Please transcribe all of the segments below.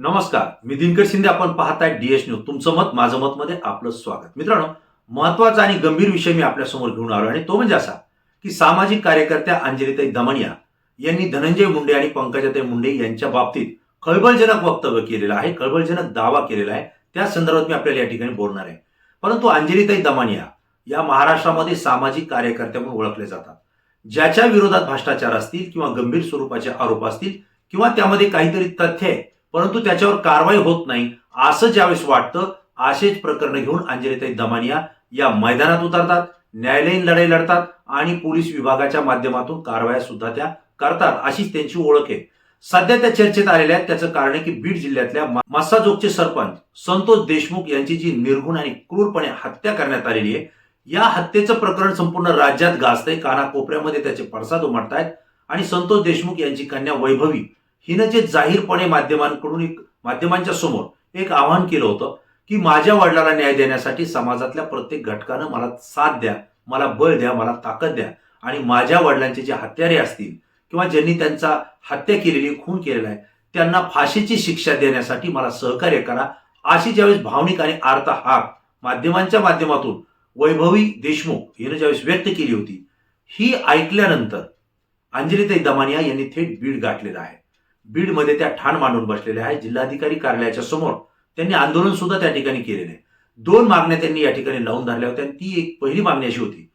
नमस्कार मी दिनकर शिंदे आपण पाहताय डीएस न्यूज तुमचं मत माझं मत मध्ये आपलं स्वागत. मित्रांनो महत्त्वाचा आणि गंभीर विषय मी आपल्यासमोर घेऊन आलो आणि तो म्हणजे असा की सामाजिक कार्यकर्त्या अंजलीताई दमनिया यांनी धनंजय मुंडे आणि पंकजाताई मुंडे यांच्या बाबतीत खळबळजनक वक्तव्य केलेलं आहे खळबळजनक दावा केलेला आहे. त्या संदर्भात मी आपल्याला या ठिकाणी बोलणार आहे. परंतु अंजलीताई दमानिया या महाराष्ट्रामध्ये सामाजिक कार्यकर्त्या म्हणून ओळखले जातात. ज्याच्या विरोधात भ्रष्टाचार असतील किंवा गंभीर स्वरूपाचे आरोप असतील किंवा त्यामध्ये काहीतरी तथ्य आहे परंतु त्याच्यावर कारवाई होत नाही असं ज्यावेळेस वाटतं असेच प्रकरण घेऊन अंजलीताई दमानिया या मैदानात उतरतात न्यायालयीन लढाई लढतात आणि पोलीस विभागाच्या माध्यमातून कारवाया सुद्धा त्या करतात. अशीच त्यांची ओळख आहे. सध्या त्या चर्चेत आलेल्या आहेत. त्याचं कारण आहे की बीड जिल्ह्यातल्या मस्साजोगचे सरपंच संतोष देशमुख यांची जी निर्गुण आणि क्रूरपणे हत्या करण्यात आलेली आहे या हत्येचं प्रकरण संपूर्ण राज्यात गाजतंय. कानाकोपऱ्यामध्ये त्याचे पडसाद उमटतायत. आणि संतोष देशमुख यांची कन्या वैभवी हिनं जे जाहीरपणे माध्यमांकडून एक माध्यमांच्या समोर एक आवाहन केलं होतं की माझ्या वडिलांना न्याय देण्यासाठी समाजातल्या प्रत्येक घटकानं मला साथ द्या मला बळ द्या मला ताकद द्या. आणि माझ्या वडिलांचे जे हत्यारे असतील किंवा ज्यांनी त्यांचा हत्या केलेली खून केलेला आहे त्यांना फाशीची शिक्षा देण्यासाठी मला सहकार्य करा. अशी ज्यावेळेस भावनिक आणि आर्त हाक माध्यमांच्या माध्यमातून वैभवी देशमुख हिनं ज्यावेळेस व्यक्त केली होती ही ऐकल्यानंतर अंजलीताई दमानिया यांनी थेट बीड गाठलेलं आहे. बीडमध्ये त्या ठाण मांडून बसलेल्या आहेत. जिल्हाधिकारी कार्यालयाच्या समोर त्यांनी आंदोलन सुद्धा त्या ठिकाणी केलेले दोन मागण्या त्यांनी या ठिकाणी लावून धरल्या होत्या ती एक पहिली मागणी अशी होती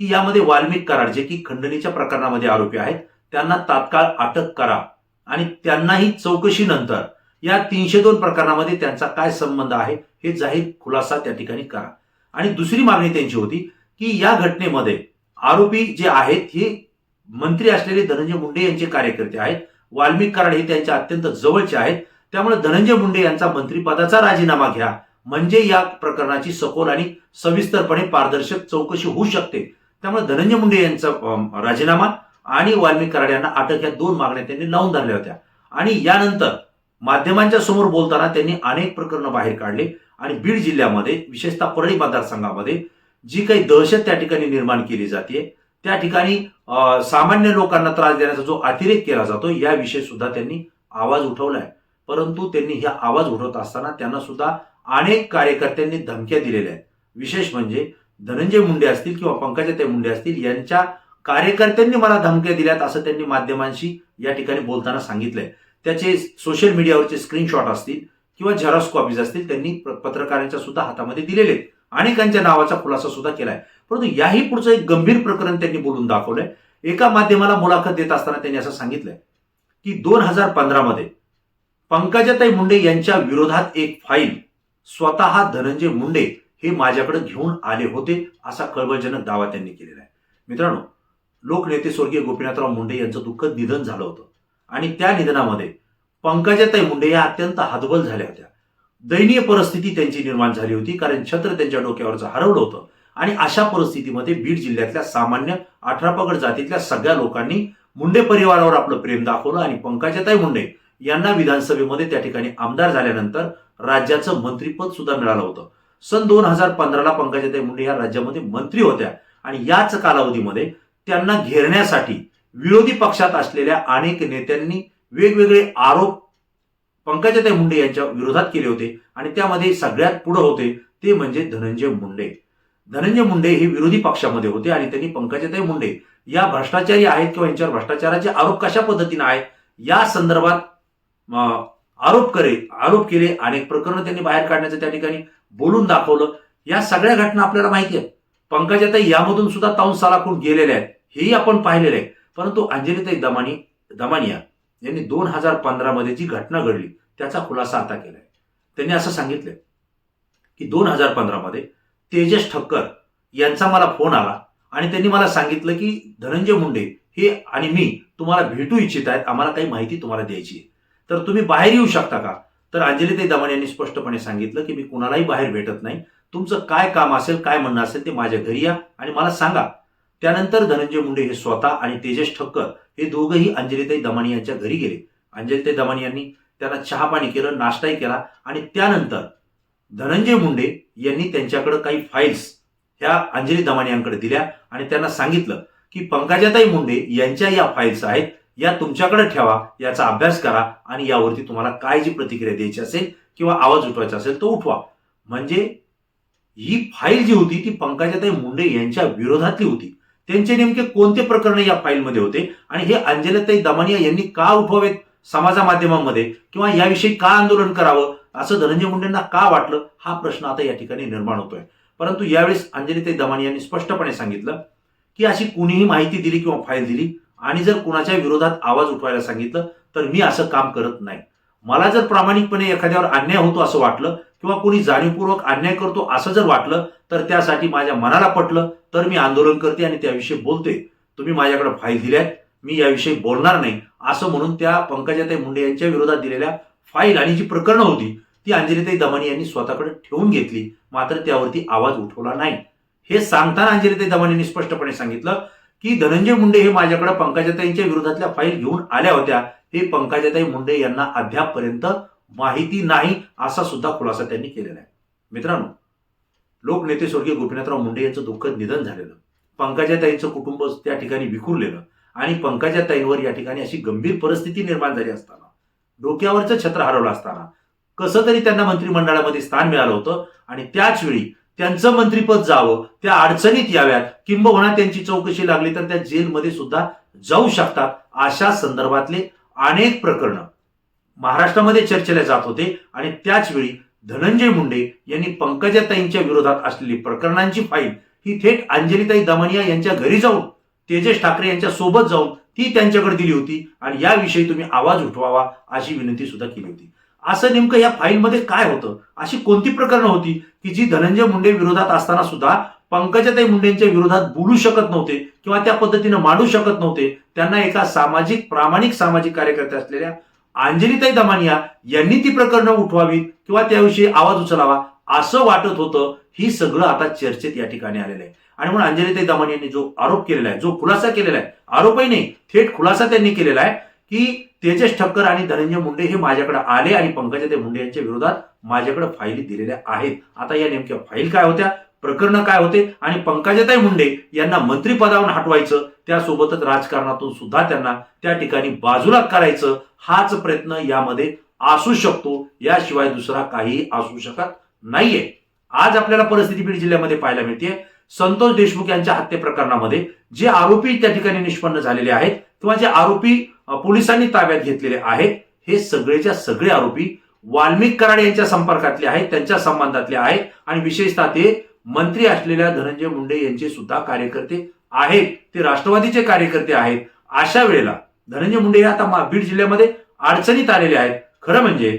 की यामध्ये वाल्मिक कराड जे की खंडणीच्या प्रकरणामध्ये आरोपी आहेत त्यांना तात्काळ अटक करा आणि त्यांनाही चौकशीनंतर या तीनशे दोन प्रकरणामध्ये त्यांचा काय संबंध आहे हे जाहीर खुलासा त्या ठिकाणी करा. आणि दुसरी मागणी त्यांची होती की या घटनेमध्ये आरोपी जे आहेत हे मंत्री असलेले धनंजय मुंडे यांचे कार्यकर्ते आहेत. वाल्मिक कराड हे त्यांच्या अत्यंत जवळचे आहेत. त्यामुळे धनंजय मुंडे यांचा मंत्रिपदाचा राजीनामा घ्या. म्हणजे या प्रकरणाची सखोल आणि सविस्तरपणे पारदर्शक चौकशी होऊ शकते. त्यामुळे धनंजय मुंडे यांचा राजीनामा आणि वाल्मिक कराड यांना अटक या दोन मागण्या त्यांनी लावून धरल्या होत्या. आणि यानंतर माध्यमांच्या समोर बोलताना त्यांनी अनेक प्रकरणं बाहेर काढले. आणि बीड जिल्ह्यामध्ये विशेषतः परळी मतदारसंघामध्ये जी काही दहशत त्या ठिकाणी निर्माण केली जाते त्या ठिकाणी सामान्य लोकांना त्रास देण्याचा जो अतिरेक केला जातो याविषयी सुद्धा त्यांनी आवाज उठवलाय. परंतु त्यांनी हे आवाज उठवत असताना त्यांना सुद्धा अनेक कार्यकर्त्यांनी धमक्या दिलेल्या आहेत. विशेष म्हणजे धनंजय मुंडे असतील किंवा पंकजाताई मुंडे असतील यांच्या कार्यकर्त्यांनी मला धमक्या दिल्यात असं त्यांनी माध्यमांशी या ठिकाणी बोलताना सांगितलंय. त्याचे सोशल मीडियावरचे स्क्रीनशॉट असतील किंवा झेरॉक्स कॉपीज असतील त्यांनी प- पत्रकारांच्या सुद्धा हातामध्ये दिलेले आहेत. अनेकांच्या नावाचा खुलासा सुद्धा केलाय. परंतु याही पुढचं एक गंभीर प्रकरण त्यांनी बोलून दाखवलंय. एका माध्यमाला मुलाखत देत असताना त्यांनी असं सांगितलंय की दोन हजार पंधरा मध्ये पंकजाताई मुंडे यांच्या विरोधात एक फाईल स्वतः धनंजय मुंडे हे माझ्याकडे घेऊन आले होते असा कळबळजनक दावा त्यांनी केलेला आहे. मित्रांनो लोकनेते स्वर्गीय गोपीनाथराव मुंडे यांचं दुःखद निधन झालं होतं. आणि त्या निधनामध्ये पंकजाताई मुंडे या अत्यंत हतबल झाल्या होत्या. दयनीय परिस्थिती त्यांची निर्माण झाली होती कारण छत्र त्यांच्या डोक्यावरचं हरवलं होतं. आणि अशा परिस्थितीमध्ये बीड जिल्ह्यातल्या सामान्य अठरापगड जातीतल्या सगळ्या लोकांनी मुंडे परिवारावर आपलं प्रेम दाखवलं आणि पंकजाताई मुंडे यांना विधानसभेमध्ये त्या ठिकाणी आमदार झाल्यानंतर राज्याचं मंत्रीपद सुद्धा मिळालं होतं. सन दोन हजार पंधराला पंकजाताई मुंडे या राज्यामध्ये मंत्री होत्या आणि याच कालावधीमध्ये त्यांना घेरण्यासाठी विरोधी पक्षात असलेल्या अनेक नेत्यांनी वेगवेगळे आरोप पंकजाताई मुंडे यांच्या विरोधात केले होते आणि त्यामध्ये सगळ्यात पुढे होते ते म्हणजे धनंजय मुंडे. धनंजय मुंडे हे विरोधी पक्षामध्ये होते आणि त्यांनी पंकजाताई मुंडे या भ्रष्टाचारी आहेत किंवा यांच्यावर भ्रष्टाचाराचे आरोप कशा पद्धतीने आहेत या संदर्भात आरोप करे आरोप केले अनेक प्रकरणं त्यांनी बाहेर काढण्याचं त्या ठिकाणी बोलून दाखवलं. या सगळ्या घटना आपल्याला माहिती आहेत. पंकजाताई यामधून सुद्धा ताऊन सालाकून गेलेल्या आहेत. हेही आपण पाहिलेलं आहे. परंतु अंजलीताई दमानी दमानिया यांनी दोन हजार पंधरामध्ये जी घटना घडली त्याचा खुलासा आता केलाय. त्यांनी असं सांगितलंय की दोन हजार पंधरामध्ये तेजस ठक्कर यांचा मला फोन आला आणि त्यांनी मला सांगितलं की धनंजय मुंडे हे आणि मी तुम्हाला भेटू इच्छित आहेत. आम्हाला काही माहिती तुम्हाला द्यायची आहे. तर तुम्ही बाहेर येऊ शकता का? तर अंजलीताई दमन यांनी स्पष्टपणे सांगितलं की मी कुणालाही बाहेर भेटत नाही. तुमचं काय काम असेल काय म्हणणं असेल ते माझ्या घरी या आणि मला सांगा. त्यानंतर धनंजय मुंडे हे स्वतः आणि तेजस ठक्कर हे दोघंही अंजलीताई दमानी यांच्या घरी गेले. अंजलीताई दमानी यांनी त्यांना चहा पाणी केलं नाश्ताही केला आणि त्यानंतर धनंजय मुंडे यांनी त्यांच्याकडे काही फाईल्स ह्या अंजली दमाने यांकडे दिल्या आणि त्यांना सांगितलं की पंकजाताई मुंडे यांच्या या फाईल्स आहेत या तुमच्याकडे ठेवा याचा अभ्यास करा आणि यावरती तुम्हाला काय जी प्रतिक्रिया द्यायची असेल किंवा आवाज उठवायचा असेल तो उठवा. म्हणजे ही फाईल जी होती ती पंकजाताई मुंडे यांच्या विरोधातली होती. त्यांचे नेमके कोणते प्रकरण या फाईलमध्ये होते आणि हे अंजलीताई दमानिया यांनी का उठवावेत समाजा माध्यमांमध्ये किंवा याविषयी का आंदोलन करावं? असं धनंजय मुंडेंना का वाटलं? हा प्रश्न आता या ठिकाणी निर्माण होतोय. परंतु यावेळेस अंजलीताई दमानी यांनी स्पष्टपणे सांगितलं की अशी कुणीही माहिती दिली किंवा फाईल दिली आणि जर कुणाच्या विरोधात आवाज उठवायला सांगितलं तर मी असं काम करत नाही. मला जर प्रामाणिकपणे एखाद्यावर अन्याय होतो असं वाटलं किंवा कोणी जाणीवपूर्वक अन्याय करतो असं जर वाटलं तर त्यासाठी माझ्या मनाला पटलं तर मी आंदोलन करते आणि त्याविषयी बोलते. तुम्ही माझ्याकडे फाईल दिल्यात मी याविषयी बोलणार नाही. असं म्हणून त्या पंकजाताई मुंडे यांच्या विरोधात दिलेल्या फाईल आणि जी प्रकरणं होती ती अंजलीताई दमानी यांनी स्वतःकडे ठेवून घेतली. मात्र त्यावरती आवाज उठवला नाही. हे सांगताना अंजलीताई दमानींनी स्पष्टपणे सांगितलं की धनंजय मुंडे हे माझ्याकडे पंकजाताईंच्या विरोधातल्या फाईल घेऊन आल्या होत्या. हे पंकजाताई मुंडे यांना अद्यापपर्यंत माहिती नाही असा सुद्धा खुलासा त्यांनी केलेला आहे. मित्रांनो लोकनेते स्वर्गीय गोपीनाथराव मुंडे यांचं दुःखद निधन झालेलं पंकजाताईंचं कुटुंब त्या ठिकाणी विखुरलेलं आणि पंकजाताईंवर या ठिकाणी अशी गंभीर परिस्थिती निर्माण झाली असताना डोक्यावरचं छत्र हरवलं असताना. कसं तरी त्यांना मंत्रिमंडळामध्ये स्थान मिळालं होतं आणि त्याच वेळी त्यांचं मंत्रिपद जावं त्या अडचणीत याव्यात किंबहुना त्यांची चौकशी लागली तर त्या जेलमध्ये सुद्धा जाऊ शकतात अशा संदर्भातले अनेक प्रकरणं महाराष्ट्रामध्ये चर्चेला जात होते आणि त्याचवेळी धनंजय मुंडे यांनी पंकजाताईंच्या विरोधात असलेली प्रकरणांची फाईल ही थेट अंजलीताई दमनिया यांच्या घरी जाऊन तेजस ठाकरे यांच्या सोबत जाऊन ती त्यांच्याकडे दिली होती आणि याविषयी तुम्ही आवाज उठवावा अशी विनंती सुद्धा केली होती. असं नेमकं या फाईलमध्ये काय होतं? अशी कोणती प्रकरणं होती की जी धनंजय मुंडे विरोधात असताना सुद्धा पंकजाताई मुंडेंच्या विरोधात बोलू शकत नव्हते किंवा त्या पद्धतीनं मांडू शकत नव्हते? त्यांना एका सामाजिक प्रामाणिक सामाजिक कार्यकर्ते असलेल्या अंजलीताई दमानिया यांनी ती प्रकरणं उठवावीत किंवा त्याविषयी आवाज उचलावा? असं वाटत होतं ही सगळं आता चर्चेत या ठिकाणी आलेलं आहे. आणि म्हणून अंजलीताई दमानिया यांनी जो आरोप केलेला आहे जो खुलासा केलेला आहे आरोपही नाही थेट खुलासा त्यांनी केलेला आहे की तेजस ठक्कर आणि धनंजय मुंडे हे माझ्याकडे आले आणि पंकजाताई मुंडे यांच्या विरोधात माझ्याकडे फाईली दिलेल्या आहेत. आता या नेमक्या फाईल काय होत्या प्रकरण काय होते आणि पंकजाताई मुंडे यांना मंत्रिपदावरून हटवायचं त्यासोबतच राजकारणातून सुद्धा त्यांना त्या ठिकाणी बाजूला करायचं हाच प्रयत्न यामध्ये असू शकतो. याशिवाय दुसरा काही असू शकत नाहीये. आज आपल्याला परिस्थिती बीड जिल्ह्यामध्ये पाहायला मिळते संतोष देशमुख यांच्या हत्ये प्रकरणामध्ये जे आरोपी त्या ठिकाणी निष्पन्न झालेले आहेत किंवा जे आरोपी पोलिसांनी ताब्यात घेतलेले आहेत हे सगळेच्या सगळे आरोपी वाल्मिक कराड यांच्या संपर्कातले आहेत त्यांच्या संबंधातले आहेत आणि विशेषतः ते मंत्री असलेल्या धनंजय मुंडे यांचे सुद्धा कार्यकर्ते आहेत. ते राष्ट्रवादीचे कार्यकर्ते आहेत. अशा वेळेला धनंजय मुंडे हे आता बीड जिल्ह्यामध्ये अडचणीत आलेले आहेत. खरं म्हणजे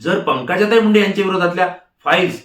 जर पंकजाताई मुंडे यांच्या विरोधातल्या फाईल्स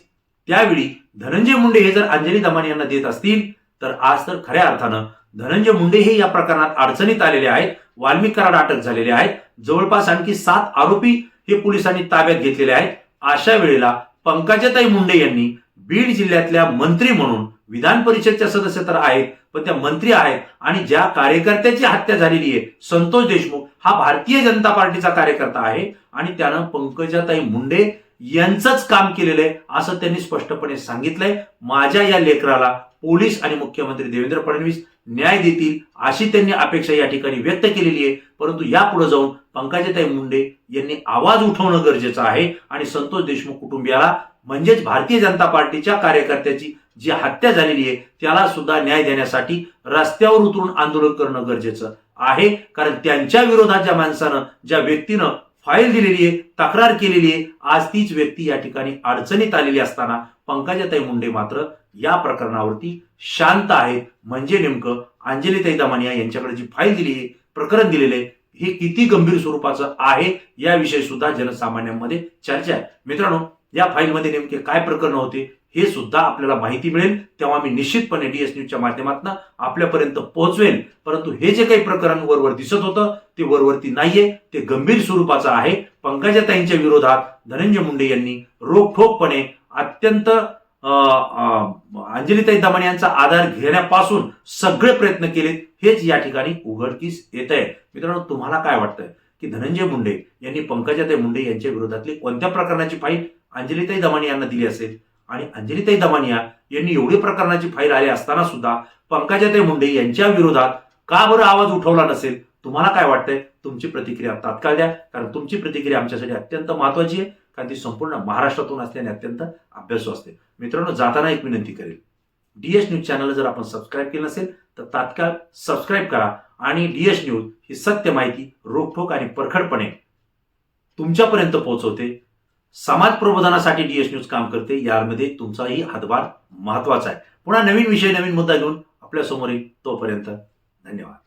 त्यावेळी धनंजय मुंडे हे जर अंजली दमानी यांना देत असतील तर आज तर खऱ्या अर्थानं धनंजय मुंडे हे या प्रकरणात अडचणीत आलेले आहेत वाल्मिक कराड अटक झालेले आहेत जवळपास आणखी सात आरोपी हे पोलिसांनी ताब्यात घेतलेले आहेत. अशा वेळेला पंकजाताई मुंडे यांनी बीड जिल्ह्यातल्या मंत्री म्हणून विधान परिषदच्या सदस्य तर आहेत पण त्या मंत्री आहेत आणि ज्या कार्यकर्त्याची हत्या झालेली आहे संतोष देशमुख हा भारतीय जनता पार्टीचा कार्यकर्ता आहे आणि त्यानं पंकजाताई मुंडे यांचंच काम केलेलं आहे असं त्यांनी स्पष्टपणे सांगितलंय. माझ्या या लेकराला पोलीस आणि मुख्यमंत्री देवेंद्र फडणवीस न्याय देतील अशी त्यांनी अपेक्षा या ठिकाणी व्यक्त केलेली आहे. परंतु यापुढे जाऊन पंकजाताई मुंडे यांनी आवाज उठवणं गरजेचं आहे आणि संतोष देशमुख कुटुंबियाला म्हणजेच भारतीय जनता पार्टीच्या कार्यकर्त्याची जी हत्या झालेली आहे त्याला सुद्धा न्याय देण्यासाठी रस्त्यावर उतरून आंदोलन करणं गरजेचं आहे. कारण त्यांच्या विरोधात ज्या माणसानं ज्या व्यक्तीनं फाईल दिलेली आहे तक्रार केलेली आहे आज तीच व्यक्ती या ठिकाणी अडचणीत आलेली असताना पंकजाताई मुंडे मात्र या प्रकरणावरती शांत आहेत. म्हणजे नेमकं अंजलीताई दमानिया यांच्याकडे जी फाईल दिली आहे प्रकरण दिलेलं आहे हे किती गंभीर स्वरूपाचं आहे याविषयी सुद्धा जनसामान्यांमध्ये चर्चा आहे. मित्रांनो या फाईलमध्ये नेमके काय प्रकरण होते हे सुद्धा आपल्याला माहिती मिळेल. तेव्हा मी निश्चितपणे डीएस न्यूजच्या माध्यमातून आपल्यापर्यंत पोहोचवेल. परंतु हे जे काही प्रकरण वरवर दिसत होतं ते वरवरती नाहीये. ते गंभीर स्वरूपाचं आहे. पंकजाताईंच्या विरोधात धनंजय मुंडे यांनी रोखठोकपणे अत्यंत अंजलीताई दमाने यांचा आधार घेण्यापासून सगळे प्रयत्न केलेत हेच या ठिकाणी उघडकीस येत आहे मित्रांनो तुम्हाला काय वाटतंय की धनंजय मुंडे यांनी पंकजाताई मुंडे यांच्या विरोधातली कोणत्या प्रकरणाची फाईल अंजलीताई दमाने यांना दिली असेल. आणि अंजलीताई दमानिया यांनी एवढी प्रकरणाची फाईल आली असताना सुद्धा पंकजाताई मुंडे यांच्या विरोधात का बरं आवाज उठवला नसेल? तुम्हाला काय वाटतंय? तुमची प्रतिक्रिया तात्काळ द्या. कारण तुमची प्रतिक्रिया आमच्यासाठी अत्यंत महत्वाची आहे. कारण ती संपूर्ण महाराष्ट्रातून असल्याने अत्यंत अभ्यासू असते. मित्रांनो जाताना एक विनंती करेल. डीएस न्यूज चॅनल जर आपण सबस्क्राईब केलं नसेल तर तात्काळ सबस्क्राईब करा. आणि डीएस न्यूज ही सत्य माहिती रोखोक आणि परखडपणे तुमच्यापर्यंत पोहोचवते. समाज प्रबोधनासाठी डीएस न्यूज काम करते. यामध्ये तुमचाही हातभार महत्त्वाचा आहे. पुन्हा नवीन विषय नवीन मुद्दा घेऊन आपल्यासमोर येईल तोपर्यंत धन्यवाद.